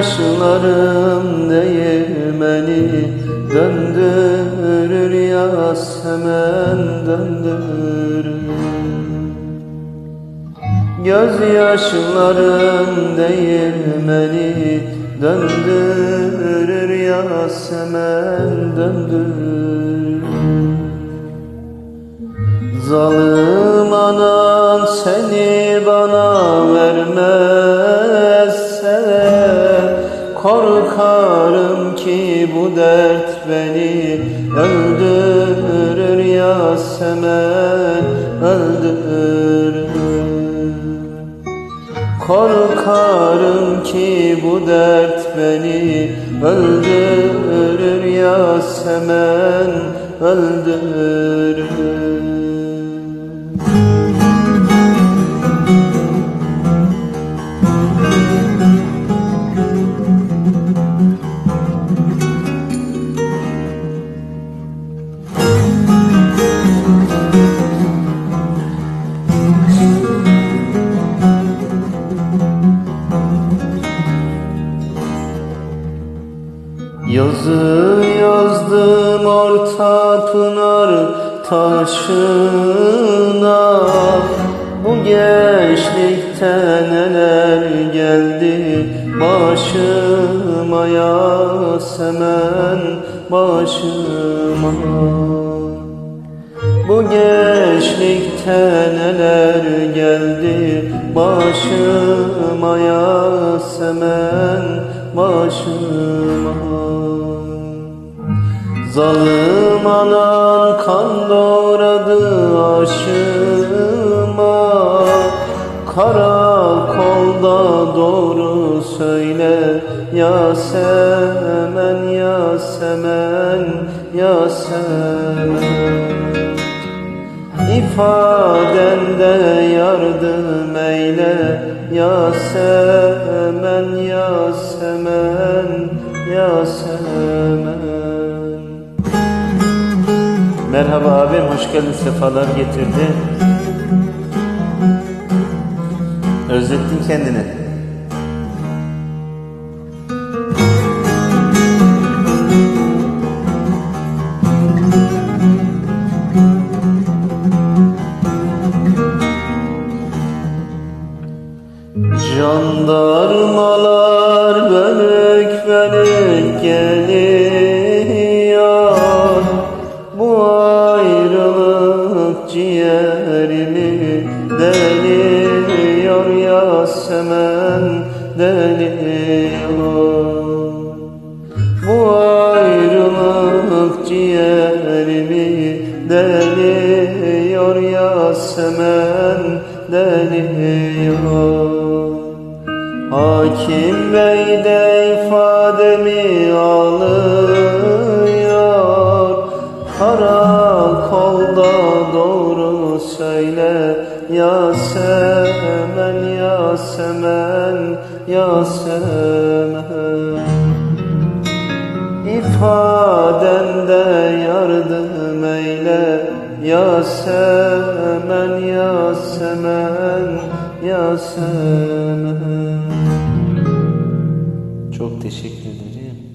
Gözyaşlarım değirmeni döndürür Yasemen döndürür. Gözyaşlarım değirmeni döndürür Yasemen döndürür. Zalim anan seni bana vermezse Korkarım ki bu dert beni öldürür Yasemen öldürür. Korkarım ki bu dert beni öldürür Yasemen öldürür Yazı yazdım orta pınar taşına. Bu gençlikte neler geldi başıma Yasemen başıma. Bu gençlikte neler geldi başıma Yasemen başıma Zalim anan kan doğradı aşıma. Karakolda doğru söyle Yasemen, Yasemen, Yasemen İfadende yardım eyle Yasemen, Yasemen, Yasemen Merhaba abim, hoş geldin, sefalar getirdi. Özlettin kendini. Jandarmalar bölük bölük geliyor Yasemen deliyor Hakim bey de ifademi alıyor. Karakolda doğru söyle Yasemen, Yasemen, Yasemen. İfadende yardım eyle Yasemen, Yasemen Çok teşekkür ederim.